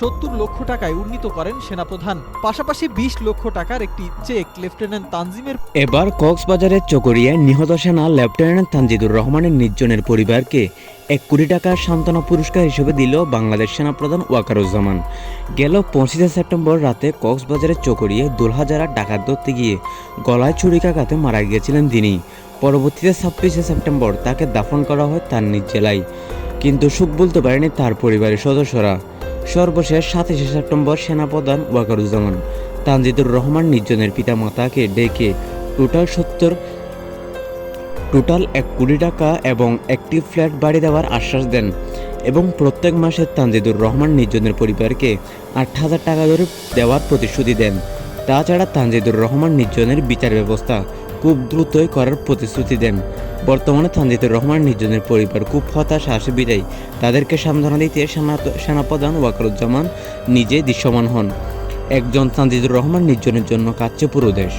সত্তর লক্ষ টাকায় উন্নীত করেন সেনাপ্রধান। পাশাপাশি বিশ লক্ষ টাকার একটি চেক লেফটেন্যান্ট তানজিমের এবার কক্সবাজারের চকরিয়ায় নিহত সেনা লেফটেন্যান্ট তানজিদুর রহমানের নির্জনের পরিবারকে এক কোটি টাকার সান্ত্বনা পুরস্কার হিসেবে দিল বাংলাদেশ সেনাপ্রধান ওয়াকারুজ্জামান। গেল পঁচিশে সেপ্টেম্বর রাতে কক্সবাজারের চকরিয়ায় দোলহাজারা ডাকাত ধরতে গিয়ে গলায় ছুরিকাঘাতে মারা গিয়েছিলেন তিনি। পরবর্তীতে ছাব্বিশে সেপ্টেম্বর তাকে দাফন করা হয় তার নিজ জেলায়। কিন্তু সুখ বলতে পারেনি তার পরিবারের সদস্যরা। সর্বশেষ সাতাশে সেপ্টেম্বর সেনাপ্রধান ওয়াকারুজ্জামান তানজিদুর রহমান নির্জনের পিতামাতাকে ডেকে টোটাল সত্তর, টোটাল এক কোটি টাকা এবং একটি ফ্ল্যাট বাড়ি দেওয়ার আশ্বাস দেন এবং প্রত্যেক মাসে তানজিদুর রহমান নির্জনের পরিবারকে আট হাজার টাকা ধরে দেওয়ার প্রতিশ্রুতি দেন। তাছাড়া তানজিদুর রহমান নির্জনের বিচার ব্যবস্থা খুব দ্রুতই করার প্রতিশ্রুতি দেন। বর্তমানে তানজিদুর রহমান নির্জনের পরিবার খুব হতাশ আসে বিদায়। তাদেরকে সান্ত্বনা দিতে সেনা সেনাপ্রধান ওয়াকারুজ্জামান নিজে দৃশ্যমান হন। একজন তানজিদুর রহমান নির্জনের জন্য কাঁদছে পুরো দেশ।